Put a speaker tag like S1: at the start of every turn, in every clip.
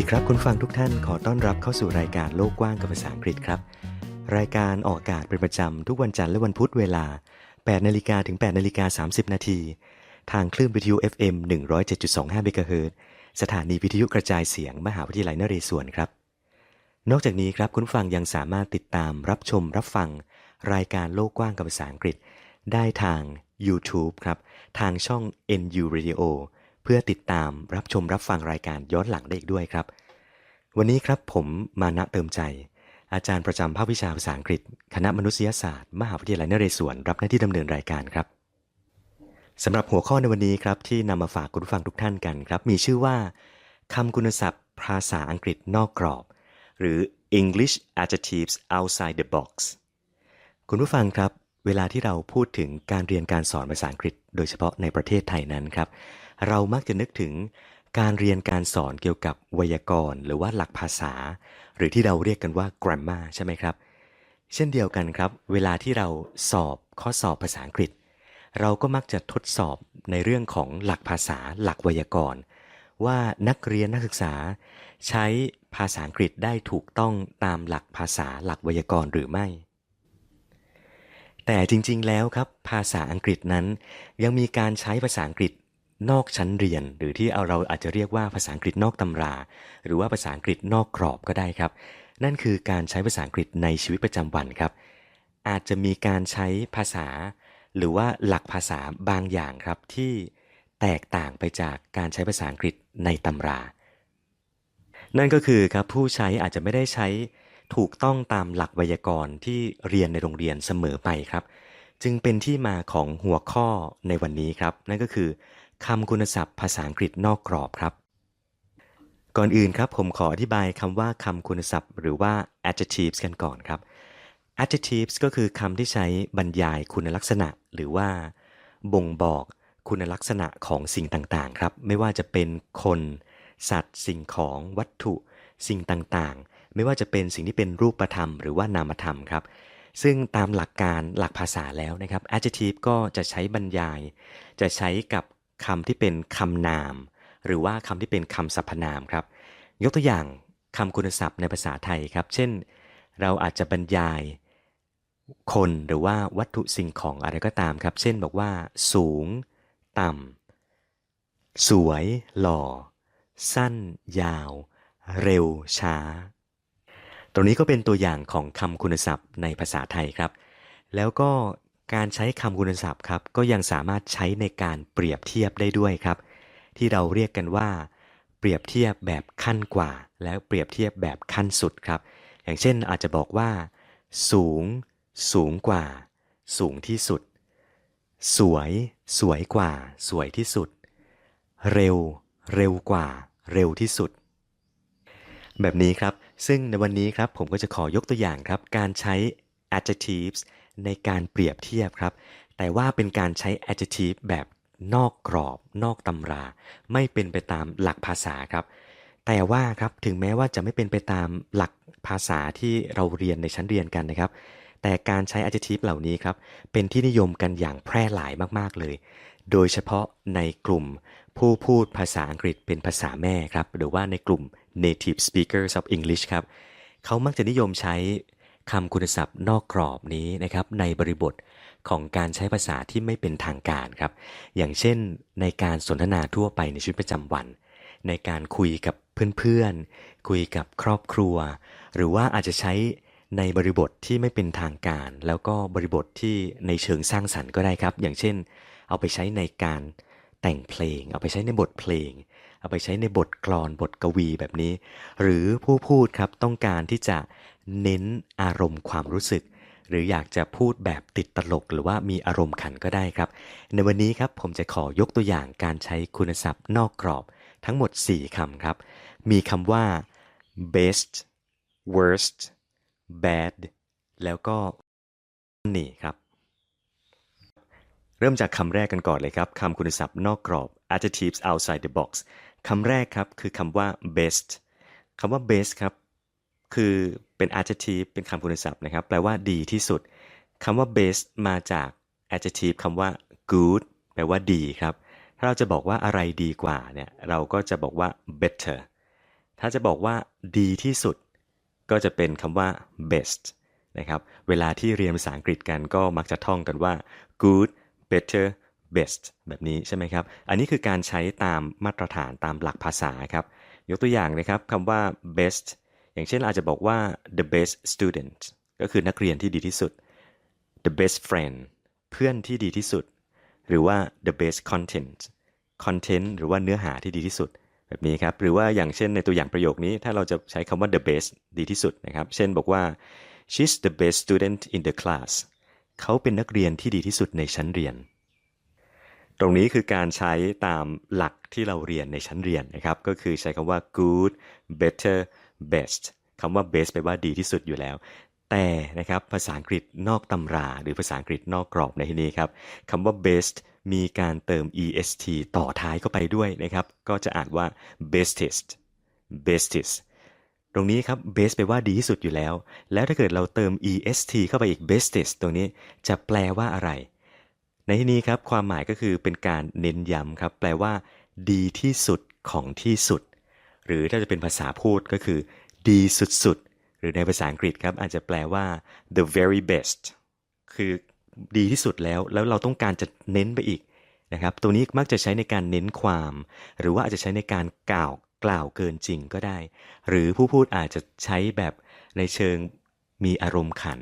S1: ดีครับคุณฟังทุกท่านขอต้อนรับเข้าสู่รายการโลกกว้างกับภาษาอังกฤษครับ รายการออกอากาศเป็นประจำทุกวันจันทร์และวันพุธเวลา 8 นาฬิกาถึง 8 นาฬิกา 30 นาที ทางคลื่นวิทยุ FM 107.25เมกะเฮิรตซ์สถานีวิทยุกระจายเสียงมหาวิทยาลัยนเรศวรครับ นอกจากนี้ครับคุณฟังยังสามารถติดตามรับชมรับฟัง รายการโลกกว้างกับภาษาอังกฤษ ได้ทาง YouTube ครับ ทางช่อง NU Radio พื่อติดตามรับชมรับฟังรายการย้อนหลังได้อีกด้วยครับ วันนี้ครับผมมานะเติมใจ อาจารย์ประจำภาควิชาภาษาอังกฤษ คณะมนุษยศาสตร์ มหาวิทยาลัยนเรศวรรับหน้าที่ดำเนินรายการครับสำหรับหัวข้อในวันนี้ครับที่นำมาฝากคุณผู้ฟังทุกท่านกันครับ มีชื่อว่าคำคุณศัพท์ภาษาอังกฤษนอกกรอบ หรือ English adjectives outside the box คุณผู้ฟังครับ เวลาที่เราพูดถึงการเรียนการสอนภาษาอังกฤษ โดยเฉพาะในประเทศไทยนั้นครับ เรามักจะนึกถึงการเรียนการสอนเกี่ยวกับไวยากรณ์ หรือว่าหลักภาษา หรือที่เราเรียกกันว่า grammar ใช่ไหมครับ เช่นเดียวกันครับ เวลาที่เราสอบข้อสอบภาษาอังกฤษ เราก็มักจะทดสอบในเรื่องของหลักภาษาหลักไวยากรณ์ ว่านักเรียนนักศึกษา ใช้ภาษาอังกฤษได้ถูกต้องตามหลักภาษาหลักไวยากรณ์หรือไม่ แต่จริง ๆ แล้วครับ ภาษาอังกฤษนั้น ยังมีการใช้ภาษาอังกฤษนอกชั้นเรียน หรือที่เอาเราอาจจะเรียกว่าภาษาอังกฤษนอกตำรา หรือว่าภาษาอังกฤษนอกกรอบก็ได้ครับ นั่นคือการใช้ภาษาอังกฤษในชีวิตประจำวันครับ อาจจะมีการใช้ภาษา หรือว่าหลักภาษาบางอย่างครับที่แตกต่างไปจากการใช้ภาษาอังกฤษในตำรา นั่นก็คือครับผู้ใช้อาจจะไม่ได้ใช้ ถูกต้องตามหลักไวยากรณ์ที่เรียนในโรงเรียนเสมอไปครับ จึงเป็นที่มาของหัวข้อในวันนี้ครับ นั่นก็คือคำคุณศัพท์ภาษาอังกฤษนอกกรอบครับ ก่อนอื่นครับผมขออธิบายคำว่าคำคุณศัพท์ หรือว่า adjectives กันก่อนครับ adjectives ก็คือคำที่ใช้บรรยายคุณลักษณะ หรือว่า บ่งบอกคุณลักษณะของสิ่งต่างๆ ครับ ไม่ว่าจะเป็นคน สัตว์ สิ่งของวัตถุ สิ่งต่างๆ ไม่ว่าจะเป็นสิ่งที่เป็นรูปธรรมหรือว่านามธรรมครับ ซึ่งตามหลักการหลักภาษาแล้วนะครับ adjective ก็จะใช้บรรยาย จะใช้กับคำที่เป็นคำนาม หรือว่าคำที่เป็นคำสรรพนามครับ ยกตัวอย่างคำคุณศัพท์ในภาษาไทยครับ เช่น เราอาจจะบรรยายคนหรือว่าวัตถุสิ่งของอะไรก็ตามครับ เช่นบอกว่า สูง ต่ำ สวย หล่อ สั้น ยาว เร็ว ช้า รงนี้ก็เป็นตัวอย่างของคำคุณศัพท์ในภาษาไทยครับ แล้วก็การใช้คำคุณศัพท์ครับก็ยังสามารถใช้ในการเปรียบเทียบได้ด้วยครับ ที่เราเรียกกันว่า เปรียบเทียบแบบขั้นกว่า แล้วเปรียบเทียบแบบขั้นสุดครับ อย่างเช่นอาจจะบอกว่า สูง สูงกว่า สูงที่สุด สวย สวยกว่า สวยที่สุด เร็ว เร็วกว่า เร็วที่สุด แบบนี้ครับ ซึ่งในวันนี้ครับผมก็จะขอยกตัวอย่างครับ การใช้ adjectives ในการเปรียบเทียบครับ แต่ว่าเป็นการใช้ adjective แบบนอกกรอบ นอกตำรา ไม่เป็นไปตามหลักภาษาครับ แต่ว่าครับถึงแม้ว่าจะไม่เป็นไปตามหลักภาษาที่เราเรียนในชั้นเรียนกันนะครับ แต่การใช้ adjective เหล่านี้ครับ เป็นที่นิยมกันอย่างแพร่หลายมากๆเลย โดยเฉพาะในกลุ่มผู้พูดภาษาอังกฤษเป็นภาษาแม่ครับ หรือว่าในกลุ่ม native speakers of English ครับเขามักจะนิยมใช้คำคุณศัพท์นอกกรอบนี้นะครับในบริบทของการใช้ภาษาที่ไม่เป็นทางการครับ อย่างเช่นในการสนทนาทั่วไปในชีวิตประจำวัน ในการคุยกับเพื่อนๆ คุยกับครอบครัว หรือว่าอาจจะใช้ในบริบทที่ไม่เป็นทางการ แล้วก็บริบทที่ในเชิงสร้างสรรค์ก็ได้ครับ อย่างเช่น เอาไปใช้ในการแต่งเพลง เอาไปใช้ในบทเพลง เอาไปใช้ในบทกลอนบทกวีแบบนี้ หรือผู้พูดครับต้องการที่จะเน้นอารมณ์ความรู้สึก หรืออยากจะพูดแบบติดตลก หรือว่ามีอารมณ์ขันก็ได้ครับ ในวันนี้ครับผมจะขอยกตัวอย่างการใช้คุณศัพท์นอกกรอบ ทั้งหมด 4คำครับ มีคำว่า best worst bad แล้วก็ funny ครับ เริ่มจากคำแรกกันก่อนเลยครับ คำคุณศัพท์นอกกรอบ adjectives outside the box คำแรกครับคือคำว่า best คำว่า best ครับคือเป็น adjective เป็นคำคุณศัพท์นะครับ แปลว่าดีที่สุดคำว่า best มาจาก adjective คำว่า good แปลว่าดีครับ ถ้าเราจะบอกว่าอะไรดีกว่าเนี่ย เราก็จะบอกว่า better ถ้าจะบอกว่าดีที่สุด ก็จะเป็นคำว่า best นะครับ เวลาที่เรียนภาษาอังกฤษกันก็มักจะท่องกันว่า good better best แบบนี้ใช่ไหมครับ อันนี้คือการใช้ตามมาตรฐานตามหลักภาษาครับ ยกตัวอย่างนะครับคำว่า best อย่างเช่นอาจจะบอกว่า the best student ก็คือนักเรียนที่ดีที่สุด the best friend เพื่อนที่ดีที่สุด หรือว่า the best content content หรือว่าเนื้อหาที่ดีที่สุด แบบนี้ครับ หรือว่าอย่างเช่นในตัวอย่างประโยคนี้ ถ้าเราจะใช้คำว่า the best ดีที่สุดนะครับ เช่นบอกว่า she's the best student in the class เขาเป็นนักเรียนที่ดีที่สุดในชั้นเรียน ตรงนี้คือการใช้ตามหลักที่เราเรียนในชั้นเรียนนะครับ ก็คือใช้คำว่า good better best คำว่า best แปลว่าดีที่สุดอยู่แล้ว แต่นะครับภาษาอังกฤษนอกตำราหรือภาษาอังกฤษนอกกรอบในที่นี้ครับคำว่า best มีการเติม est ต่อท้ายเข้าไปด้วยนะครับ ก็จะอ่านว่า bestest bestest ตรงนี้ครับ best แปลว่าดีที่สุดอยู่แล้ว แล้วถ้าเกิดเราเติม est เข้าไปอีก bestest ตรงนี้จะแปลว่าอะไร ในที่นี้ครับความหมายก็คือเป็นการเน้นย้ำครับ แปลว่า ดีที่สุดของที่สุด หรือถ้าจะเป็นภาษาพูดก็คือ ดีสุดๆ หรือในภาษาอังกฤษครับ อาจจะแปลว่า the very best คือดีที่สุดแล้วแล้วเราต้องการจะเน้นไปอีกนะครับ ตัวนี้มักจะใช้ในการเน้นความ หรือว่าอาจจะใช้ในการกล่าวกล่าวเกินจริงก็ได้ หรือผู้พูดอาจจะใช้แบบในเชิงมีอารมณ์ขัน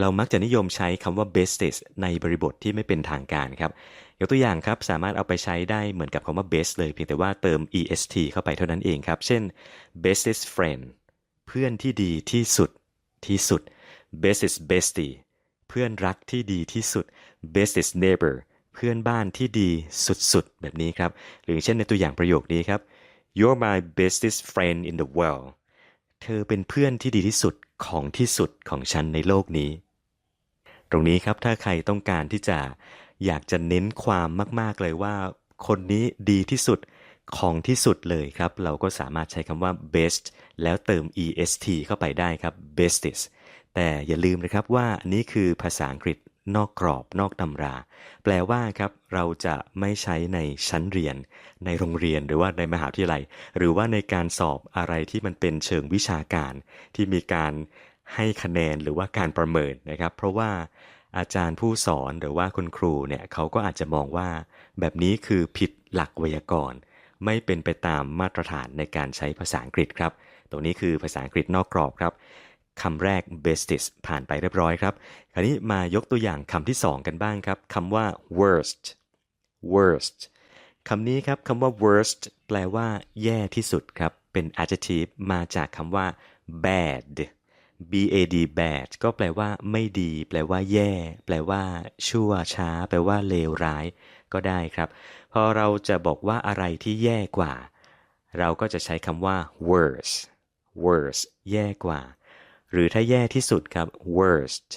S1: เรามักจะนิยมใช้คำว่า bestest ในบริบทที่ไม่เป็นทางการครับยกตัวอย่างครับสามารถเอาไปใช้ได้เหมือนกับคำว่า best เลยเพียงแต่ว่าเติม est เข้าไปเท่านั้นเองครับ เช่น bestest friend เพื่อนที่ดีที่สุดที่สุด bestest bestie เพื่อนรักที่ดีที่สุด bestest neighbor เพื่อนบ้านที่ดีสุดๆ แบบนี้ครับ หรือเช่นในตัวอย่างประโยคนี้ครับ you're my bestest friend in the world เธอเป็นเพื่อนที่ดีที่สุด ของที่สุดของฉันในโลกนี้ ตรงนี้ครับถ้าใครต้องการที่จะอยากจะเน้นความมาก ๆ เลยว่า คนนี้ดีที่สุดของที่สุดเลยครับ เราก็สามารถใช้คำว่า best แล้วเติม est เข้าไปได้ครับ bestest แต่อย่าลืมนะครับว่าอันนี้คือภาษาอังกฤษ นอกกรอบนอกตำรา แปลว่าครับเราจะไม่ใช้ในชั้นเรียน ในโรงเรียนหรือว่าในมหาวิทยาลัย หรือว่าในการสอบอะไรที่มันเป็นเชิงวิชาการ ที่มีการให้คะแนนหรือว่าการประเมินนะครับ เพราะว่าอาจารย์ผู้สอนหรือว่าคุณครูเนี่ยเขาก็อาจจะมองว่า แบบนี้คือผิดหลักไวยากรณ์ ไม่เป็นไปตามมาตรฐานในการใช้ภาษาอังกฤษครับ ตรงนี้คือภาษาอังกฤษนอกกรอบครับ คำแรก bestest ผ่านไปเรียบร้อยครับ คราวนี้มายกตัวอย่างคำที่สองกันบ้างครับคำว่า worst worst คำนี้ครับคำว่า worst แปลว่า แย่ที่สุดครับ เป็น adjective มาจากคำว่า bad b a d bad ก็แปลว่า ไม่ดี แปลว่า แย่ แปลว่า ชั่วช้า แปลว่าเลวร้าย ก็ได้ครับ พอเราจะบอกว่าอะไรที่แย่กว่า เราก็จะใช้คำว่า worse worse แย่กว่า หรือถ้าแย่ที่สุดครับ worst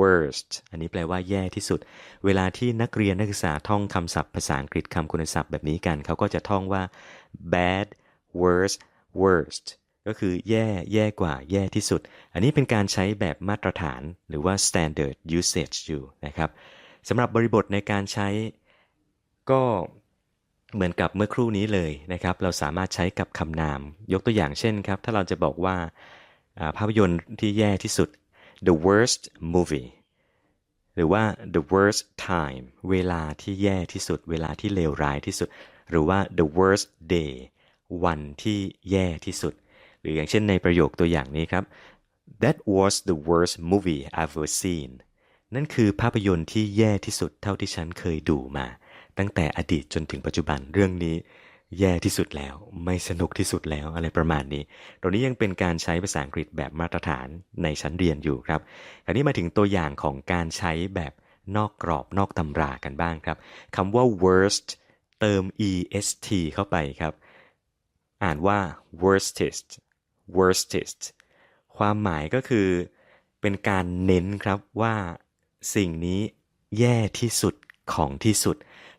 S1: worst อันนี้แปลว่าแย่ที่สุด เวลาที่นักเรียนนักศึกษาท่องคำศัพท์ภาษาอังกฤษคำคุณศัพท์แบบนี้กัน เขาก็จะท่องว่า bad worst worst ก็คือแย่แย่กว่าแย่ที่สุด อันนี้เป็นการใช้แบบมาตรฐานหรือว่า standard usage อยู่นะครับสำหรับบริบทในการใช้ก็เหมือนกับเมื่อครู่นี้เลยนะครับ เราสามารถใช้กับคำนาม ยกตัวอย่างเช่นครับ ถ้าเราจะบอกว่า ภาพยนตร์ที่แย่ที่สุด the worst movie หรือว่า the worst time เวลาที่แย่ที่สุด เวลาที่เลวร้ายที่สุด หรือว่า the worst day วันที่แย่ที่สุด หรืออย่างเช่นในประโยคตัวอย่างนี้ครับ that was the worst movie I've ever seen นั่นคือภาพยนตร์ที่แย่ที่สุดเท่าที่ฉันเคยดูมา ตั้งแต่อดีตจนถึงปัจจุบันเรื่องนี้ แย่ที่สุดแล้ว ไม่สนุกที่สุดแล้วอะไรประมาณนี้ ตรงนี้ยังเป็นการใช้ภาษาอังกฤษแบบมาตรฐานในชั้นเรียนอยู่ครับคราวนี้มาถึงตัวอย่างของการใช้แบบนอกกรอบนอกตำรากันบ้างครับคำว่า worst เติม est เข้าไปครับ อ่านว่า worstest worstest ความหมายก็คือเป็นการเน้นครับว่าสิ่งนี้แย่ที่สุดของที่สุด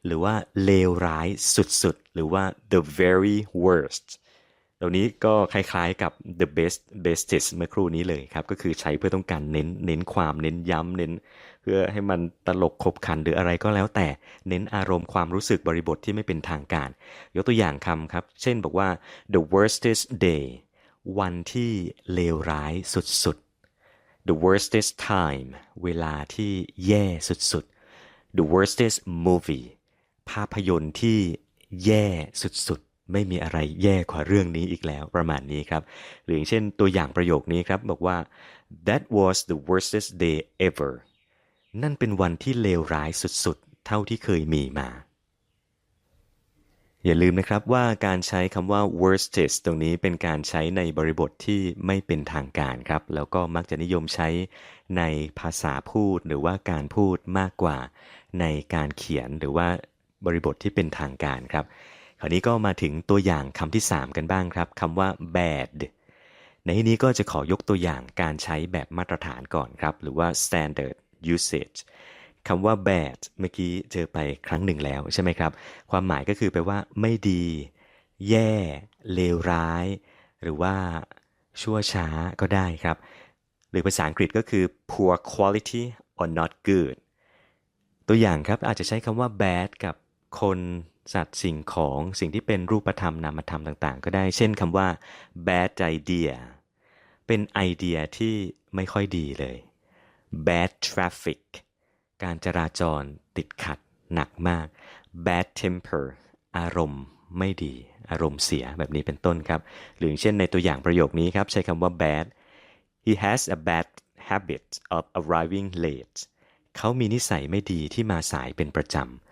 S1: หรือว่าเลวร้ายสุดๆ หรือว่า the very worst ตรงนี้ก็คล้ายๆกับ the best bestest เมื่อครู่นี้เลยครับ ก็คือใช้เพื่อต้องการเน้นเน้นความเน้นย้ำเน้น เพื่อให้มันตลกขบขันหรืออะไรก็แล้วแต่เน้นอารมณ์ความรู้สึกบริบทที่ไม่เป็นทางการ ยกตัวอย่างคำครับ เช่นบอกว่า the worstest day วันที่เลวร้ายสุดๆ the worstest time เวลาที่แย่สุดๆ the worstest movie ภาพยนตร์ที่แย่สุดๆ ไม่มีอะไรแย่กว่าเรื่องนี้อีกแล้วประมาณนี้ครับ หรืออย่างเช่นตัวอย่างประโยคนี้ครับ บอกว่า that was the worstest day ever นั่นเป็นวันที่เลวร้ายสุดๆ เท่าที่เคยมีมา อย่าลืมนะครับว่าการใช้คำว่า worstest ตรงนี้เป็นการใช้ในบริบทที่ไม่เป็นทางการครับ แล้วก็มักจะนิยมใช้ในภาษาพูดหรือว่าการพูดมากกว่า ในการเขียนหรือว่า บริบทที่เป็นทางการครับ คราวนี้ก็มาถึงตัวอย่างคำที่ 3 กันบ้างครับคำว่า bad ในที่นี้ก็จะขอยกตัวอย่างการใช้แบบมาตรฐานก่อนครับ หรือว่า standard usage คำว่า bad เมื่อกี้เจอไปครั้งหนึ่งแล้วใช่ไหมครับ ความหมายก็คือแปลว่า ไม่ดี แย่ เลวร้าย หรือว่าชั่วช้าก็ได้ครับ หรือภาษาอังกฤษก็คือ poor quality or not good ตัวอย่างครับอาจจะใช้คำว่า bad กับ คนสัตว์สิ่งของสิ่งที่เป็นรูปธรรมนามธรรมต่างๆ ก็ได้ เช่นคำว่า bad idea เป็นไอเดียที่ไม่ค่อยดีเลย bad traffic การจราจรติดขัดหนักมาก bad temper อารมณ์ไม่ดี อารมณ์เสียแบบนี้เป็นต้นครับ หรือเช่นในตัวอย่างประโยคนี้ครับ ใช้คำว่า bad he has a bad habit of arriving late เขามีนิสัยไม่ดีที่มาสายเป็นประจำ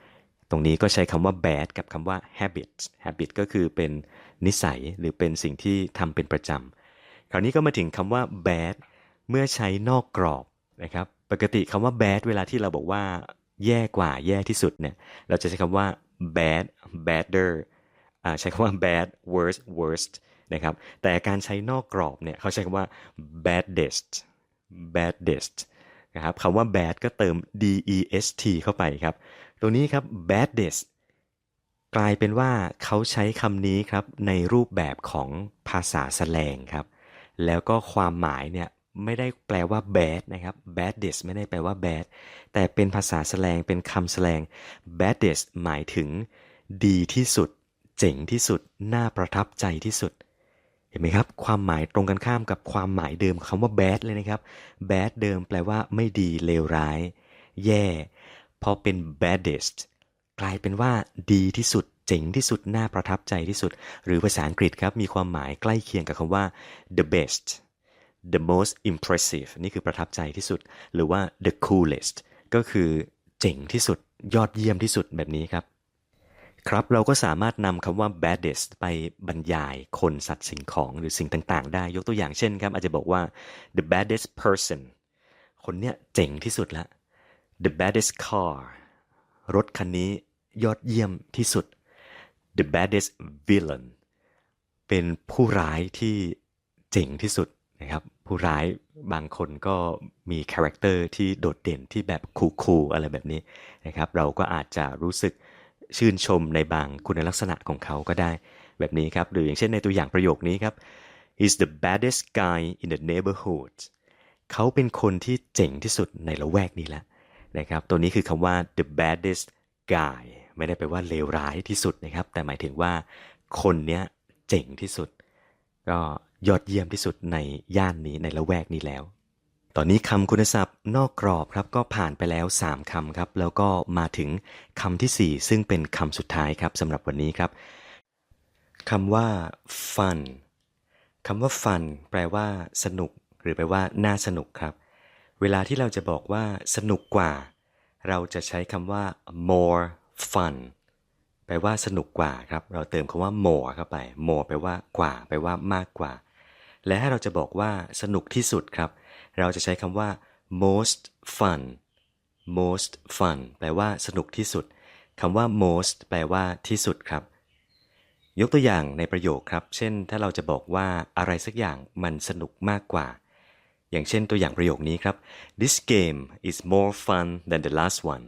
S1: ตรงนี้ก็ใช้คำว่า bad กับคำว่า habit habit ก็คือเป็นนิสัยหรือเป็นสิ่งที่ทำเป็นประจำ คราวนี้ก็มาถึงคำว่า bad เมื่อใช้นอกกรอบนะครับ ปกติคำว่า bad เวลาที่เราบอกว่า แย่กว่าแย่ที่สุดเนี่ยเราจะใช้คำว่า bad badder ใช้คำว่า bad worst worst นะครับ แต่การใช้นอกกรอบเนี่ยเขาใช้คำว่า baddest baddest นะครับคำว่า bad ก็เติม dest เข้าไปครับ ตัวนี้ครับ baddest กลายเป็นว่าเขาใช้คำนี้ครับในรูปแบบของภาษาแสลงครับ แล้วก็ความหมายเนี่ยไม่ได้แปลว่า bad นะครับ baddest ไม่ได้แปลว่า bad แต่เป็นภาษาแสลงเป็นคำแสลง baddest หมายถึง ดีที่สุด เจ๋งที่สุด น่าประทับใจที่สุดเห็นไหมครับความหมายตรงกันข้ามกับความหมายเดิมคำว่า bad เลยนะครับ bad เดิมแปลว่าไม่ดีเลวร้าย แย่ พอเป็น baddest กลายเป็นว่าดีที่สุดเจ๋งที่สุด น่าประทับใจที่สุด หรือภาษาอังกฤษครับ มีความหมายใกล้เคียงกับคำว่า the best the most impressive นี่คือประทับใจที่สุด หรือว่า the coolest ก็คือเจ๋งที่สุด ยอดเยี่ยมที่สุดแบบนี้ครับ ครับเราก็สามารถนำคำว่า baddest ไปบรรยายคนสัตว์สิ่งของหรือสิ่งต่างๆ ได้ ยกตัวอย่างเช่นครับ อาจจะบอกว่า the baddest person คนเนี้ยเจ๋งที่สุดละ the baddest car รถคันนี้ยอดเยี่ยมที่สุด the baddest villain เป็นผู้ร้ายที่เจ๋งที่สุดนะครับ ผู้ร้ายบางคนก็มีคาแรคเตอร์ที่โดดเด่นที่แบบคูลๆอะไรแบบนี้นะครับ เราก็อาจจะรู้สึกชื่นชมในบางคุณลักษณะของเขาก็ได้แบบนี้ครับ หรืออย่างเช่นในตัวอย่างประโยคนี้ครับ he's the baddest guy in the neighborhood เขาเป็นคนที่เจ๋งที่สุดในละแวกนี้แหละ นะครับ ตัวนี้คือคำว่า the baddest guy ไม่ได้แปลว่าเลวร้ายที่สุดนะครับ แต่หมายถึงว่าคนเนี้ยเจ๋งที่สุด ก็ยอดเยี่ยมที่สุดในย่านนี้ในละแวกนี้แล้ว ตอนนี้คำคุณศัพท์นอกกรอบครับก็ผ่านไปแล้ว 3คำครับ แล้วก็มาถึงคำทีสี่ 4 ซึ่งเป็นคำสุดท้ายครับสำหรับวันนี้ครับคำว่า fun คำว่า fun แปลว่า สนุก หรือแปลว่า น่าสนุกครับ วลาที่เราจะบอกว่าสนุกกว่า เราจะใช้คำว่า more fun แปลว่าสนุกกว่าครับ เราเติมคำว่า more เข้าไป more แปลว่ากว่า แปลว่ามากกว่า และถ้าเราจะบอกว่าสนุกที่สุดครับ เราจะใช้คำว่า most fun most fun แปลว่าสนุกที่สุดคำว่า most แปลว่าที่สุดครับ ยกตัวอย่างในประโยคครับ เช่น ถ้าเราจะบอกว่าอะไรสักอย่างมันสนุกมากกว่า อย่างเช่นตัวอย่างประโยคนี้ครับ this game is more fun than the last one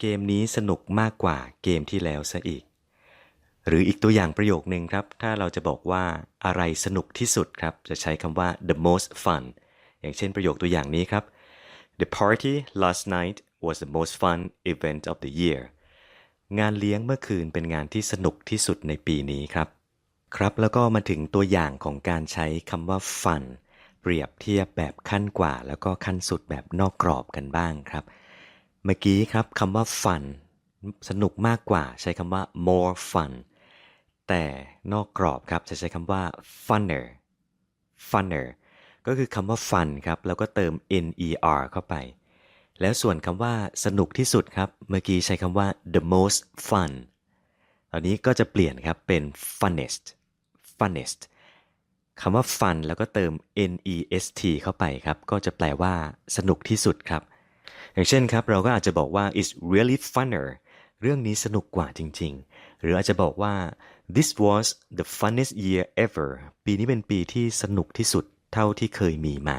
S1: เกมนี้สนุกมากกว่าเกมที่แล้วซะอีก หรืออีกตัวอย่างประโยคนึงครับ ถ้าเราจะบอกว่าอะไรสนุกที่สุดครับ จะใช้คำว่า the most fun อย่างเช่นประโยคตัวอย่างนี้ครับ The party last night was the most fun event of the year งานเลี้ยงเมื่อคืนเป็นงานที่สนุกที่สุดในปีนี้ครับ ครับแล้วก็มาถึงตัวอย่างของการใช้คำว่า fun เปรียบเทียบแบบขั้นกว่า แล้วก็ขั้นสุดแบบนอกกรอบกันบ้างครับ เมื่อกี้ครับคำว่า fun สนุกมากกว่า ใช้คำว่า more fun แต่นอกกรอบครับจะใช้คำว่า funner funner ก็คือคำว่า fun ครับแล้วก็เติม ner เข้าไป แล้วส่วนคำว่าสนุกที่สุดครับ เมื่อกี้ใช้คำว่า the most fun ตอนนี้ก็จะเปลี่ยนครับเป็น funnest funnest คำว่า fun แล้วก็เติม nest เข้าไปครับ ก็จะแปลว่าสนุกที่สุดครับ อย่างเช่นครับ เราก็อาจจะบอกว่า it's really funner เรื่องนี้สนุกกว่าจริง ๆ หรืออาจจะบอกว่า this was the funnest year ever ปีนี้เป็นปีที่สนุกที่สุดเท่าที่เคยมีมา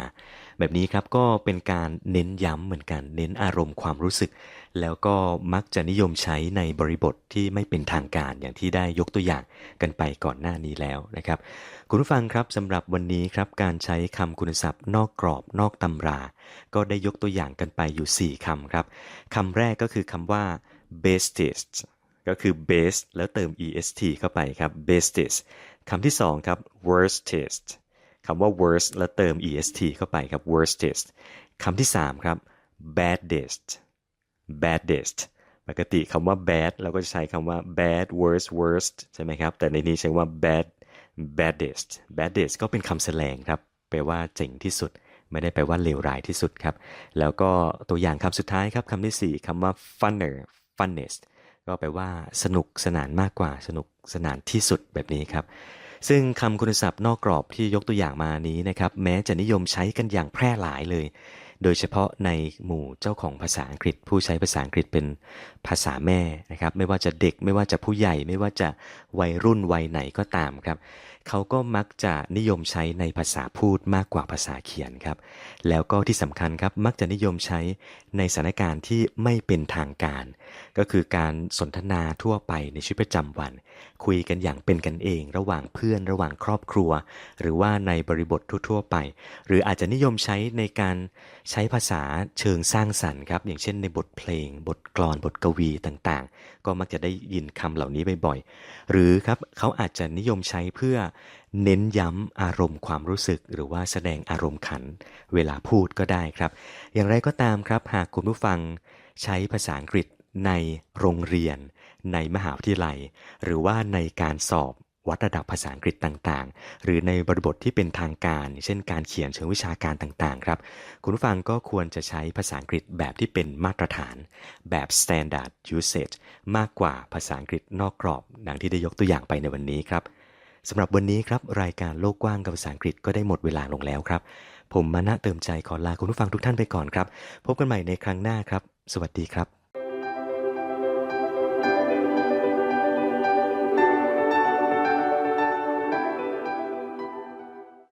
S1: แบบนี้ครับก็เป็นการเน้นย้ำเหมือนกัน เน้นอารมณ์ความรู้สึก แล้วก็มักจะนิยมใช้ในบริบทที่ไม่เป็นทางการอย่างที่ได้ยกตัวอย่างกันไปก่อนหน้านี้แล้วนะครับ คุณผู้ฟังครับสำหรับวันนี้ครับการใช้คำคุณศัพท์นอกกรอบนอกตำรา ก็ได้ยกตัวอย่างกันไปอยู่ 4คำครับคำแรกก็คือคำว่า bestest ก็คือ best แล้วเติม est เข้าไปครับ bestest คำที่สองครับ worstest คำว่า worst แล้วเติม est เข้าไปครับ worstest คำที่สามครับ baddest baddest ปกติคำว่า bad เราก็จะใช้คำว่า bad worst worst ใช่ไหมครับ แต่ในนี้ใช้ว่า bad baddest baddest ก็เป็นคำแสลงครับ แปลว่าเจ๋งที่สุด ไม่ได้แปลว่าเลวร้ายที่สุดครับ แล้วก็ตัวอย่างคำสุดท้ายครับคำที่สี่คำว่า funner funnest ก็แปลว่าสนุกสนานมากกว่าสนุกสนานที่สุดแบบนี้ครับ ซึ่งคำคุณศัพท์นอกกรอบที่ยกตัวอย่างมานี้นะครับ แม้จะนิยมใช้กันอย่างแพร่หลายเลย โดยเฉพาะในหมู่เจ้าของภาษาอังกฤษ ผู้ใช้ภาษาอังกฤษเป็นภาษาแม่นะครับ ไม่ว่าจะเด็กไม่ว่าจะผู้ใหญ่ ไม่ว่าจะวัยรุ่นวัยไหนก็ตามครับ เขาก็มักจะนิยมใช้ในภาษาพูดมากกว่าภาษาเขียนครับ แล้วก็ที่สำคัญครับมักจะนิยมใช้ในสถานการณ์ที่ไม่เป็นทางการ ก็คือการสนทนาทั่วไปในชีวิตประจำวัน คุยกันอย่างเป็นกันเอง ระหว่างเพื่อนระหว่างครอบครัว หรือว่าในบริบททั่วๆไป หรืออาจจะนิยมใช้ในการ ใช้ภาษาเชิงสร้างสรรค์ครับ อย่างเช่นในบทเพลง บทกลอน บทกวีต่างๆ ก็มักจะได้ยินคำเหล่านี้บ่อยๆ หรือครับเขาอาจจะนิยมใช้เพื่อเน้นย้ำอารมณ์ความรู้สึก หรือว่าแสดงอารมณ์ขัน เวลาพูดก็ได้ครับ อย่างไรก็ตามครับ หากคุณผู้ฟังใช้ภาษาอังกฤษในโรงเรียน ในมหาวิทยาลัย หรือว่าในการสอบ วัดระดับภาษาอังกฤษต่างๆ หรือในบริบทที่เป็นทางการ เช่นการเขียนเชิงวิชาการต่างๆ ครับ คุณผู้ฟังก็ควรจะใช้ภาษาอังกฤษแบบที่เป็นมาตรฐาน แบบ standard usage มากกว่าภาษาอังกฤษนอกกรอบ ดังที่ได้ยกตัวอย่างไปในวันนี้ครับสำหรับวันนี้ครับ รายการโลกกว้างกับภาษาอังกฤษก็ได้หมดเวลาลงแล้วครับ ผมมานะเติมใจขอลาคุณผู้ฟังทุกท่านไปก่อนครับ พบกันใหม่ในครั้งหน้าครับ สวัสดีครับ